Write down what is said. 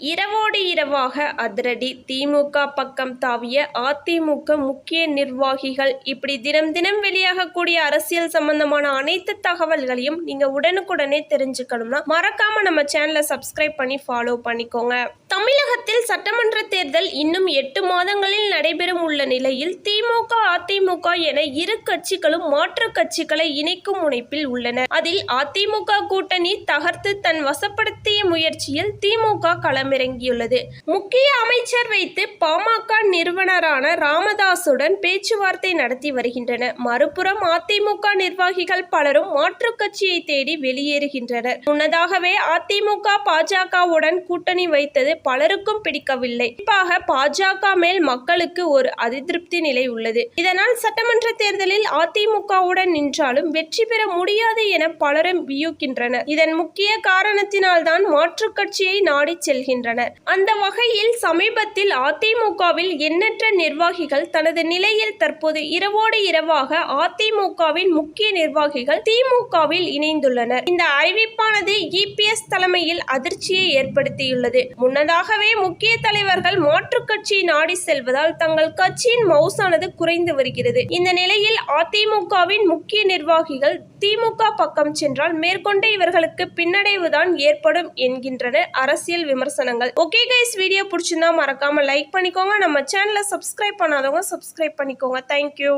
இரவோடு இரவாக அதிரடி திமுக பக்கம் தாவிய அதிமுக முக்கிய நிர்வாகிகள் இப்படி தினம் தினம் வெளியாகக்கூடிய அரசியல் சம்பந்தமான அனைத்து தகவல்களையும் நீங்க உடனுக்குடனே தெரிஞ்சுக்கணும்னா மறக்காம நம்ம சேனலை சப்ஸ்கிரைப் பண்ணி ஃபாலோ பண்ணிக்கோங்க. தமிழகத்தில் சட்டமன்ற தேர்தல் இன்னும் எட்டு மாதங்களில் நடைபெறும் உள்ள நிலையில் திமுக அதிமுக என இரு கட்சிகளும் மாற்றுக் கட்சிகளை இணைக்கும் முனைப்பில் உள்ளன. அதில் அதிமுக கூட்டணி தகர்த்து தன் வசப்படுத்திய முயற்சியில் திமுக களமிறங்கியுள்ளது. முக்கிய அமைச்சர் வைத்து பாமக நிறுவனரான ராமதாசுடன் பேச்சுவார்த்தை நடத்தி வருகின்றனர் மறுபுறம் அதிமுக நிர்வாகிகள் பலரும் மாற்றுக் கட்சியை தேடி வெளியேறுகின்றனர். முன்னதாகவே அதிமுக பாஜகவுடன் கூட்டணி வைத்தது பலருக்கும் பிடிக்கவில்லை. குறிப்பாக பாஜக மேல் மக்களுக்கு ஒரு அதிருப்தி நிலை உள்ளது. இதனால் சட்டமன்ற தேர்தலில் அதிமுகவுடன் நின்றாலும் வெற்றி பெற முடியாது என பலரும் வியூக்கின்றனர் இதன் முக்கிய காரணத்தினால்தான் மாற்றுக் கட்சியை நாடி செல்கின்றனர். அந்த வகையில் சமீபத்தில் அதிமுகவில் எண்ணற்ற நிர்வாகிகள் தனது நிலையில் தற்போது இரவோடு இரவாக அதிமுகவின் முக்கிய நிர்வாகிகள் திமுகவில் இணைந்துள்ளனர். இந்த அறிவிப்பானது இபிஎஸ் தலைமையில் அதிர்ச்சியை ஏற்படுத்தியுள்ளது. முன்னதாகவே முக்கிய தலைவர்கள் மாற்றுக் கட்சியை நாடி செல்வதால் தங்கள் கட்சியின் மவுசானது குறைந்து வருகிறது. இந்த நிலையில் அதிமுகவின் முக்கிய நிர்வாகிகள் திமுக பக்கம் சென்றால் மேற்கொண்ட இவர்களுக்கு பின்னடைவுதான் ஏற்படும் என்கின்றன அரசியல் விமர்சனங்கள். ஓகே கைஸ் வீடியோ பிடிச்சிருந்தா மறக்காம லைக் பண்ணிக்கோங்க. நம்ம சேனலை சப்ஸ்கிரைப் பண்ணாதவங்க சப்ஸ்கிரைப் பண்ணிக்கோங்க. தேங்க்யூ